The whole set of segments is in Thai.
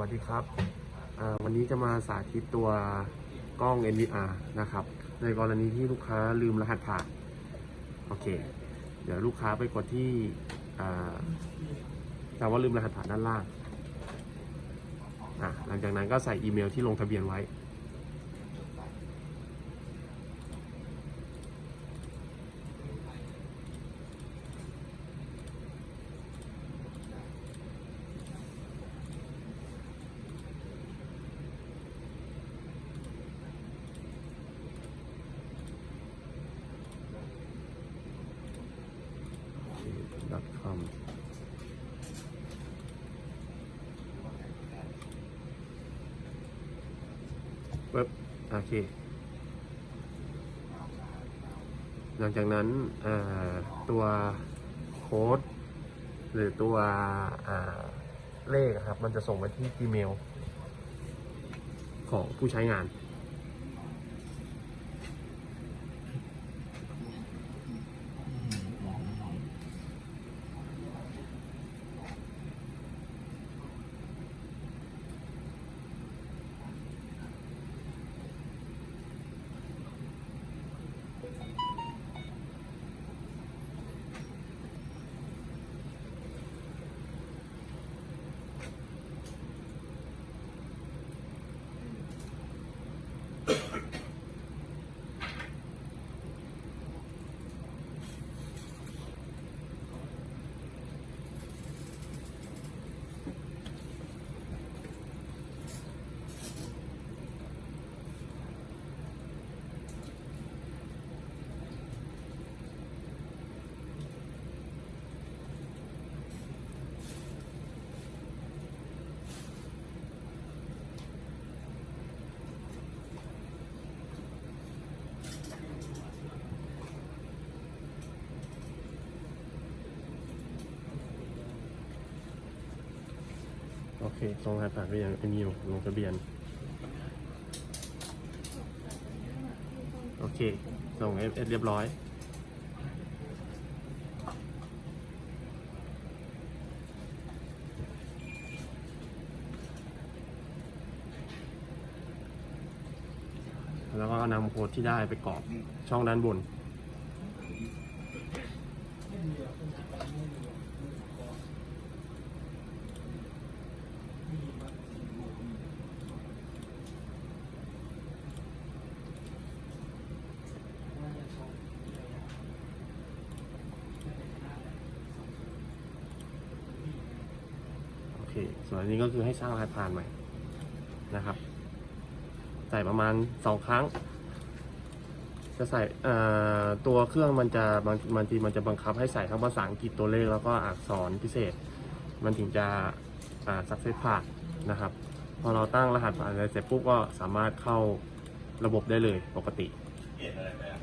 วัสดีครับ วันนี้จะมาสาธิตตัวกล้อง NVR นะครับ ในกรณีที่ลูกค้าลืมรหัสผ่าน โอเค เดี๋ยวลูกค้าไปกดที่อ่ว่าลืมรหัสผ่านด้านล่าง หลังจากนั้นก็ใส่อีเมลที่ลงทะเบียนไว้ com ปึ๊บโอเค หลังจากนั้นตัวโค้ดหรือตัวเลขครับ มันจะส่งไปที่ Gmail ของผู้ใช้งาน โอเคส่งรหัสผ่านไปยังอีเมลลงทะเบียน โอเค ส่ง SMS เรียบร้อย แล้วก็นำโค้ดที่ได้ไปกรอกช่องด้านบน โอเค ส่วนอันนี้ก็คือให้สร้างรหัสผ่านใหม่นะครับใส่ประมาณสองครั้ง จะใส่ตัวเครื่องมันจะบางบางทีมันจะบังคับให้ใส่ทั้งภาษาอังกฤษตัวเลขแล้วก็อักษรพิเศษ มันถึงจะสักเซสผ่านนะครับ พอเราตั้งรหัสผ่านเสร็จปุ๊บก็สามารถเข้าระบบได้เลยปกติ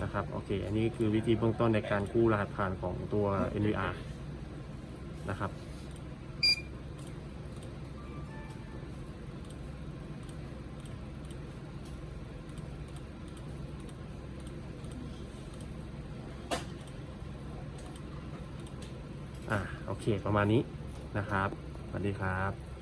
นะครับโอเค อันนี้คือวิธีเบื้องต้นในการกู้รหัสผ่านของตัว NVR นะครับ อ่าโอเคประมาณนี้นะครับสวัสดีครับ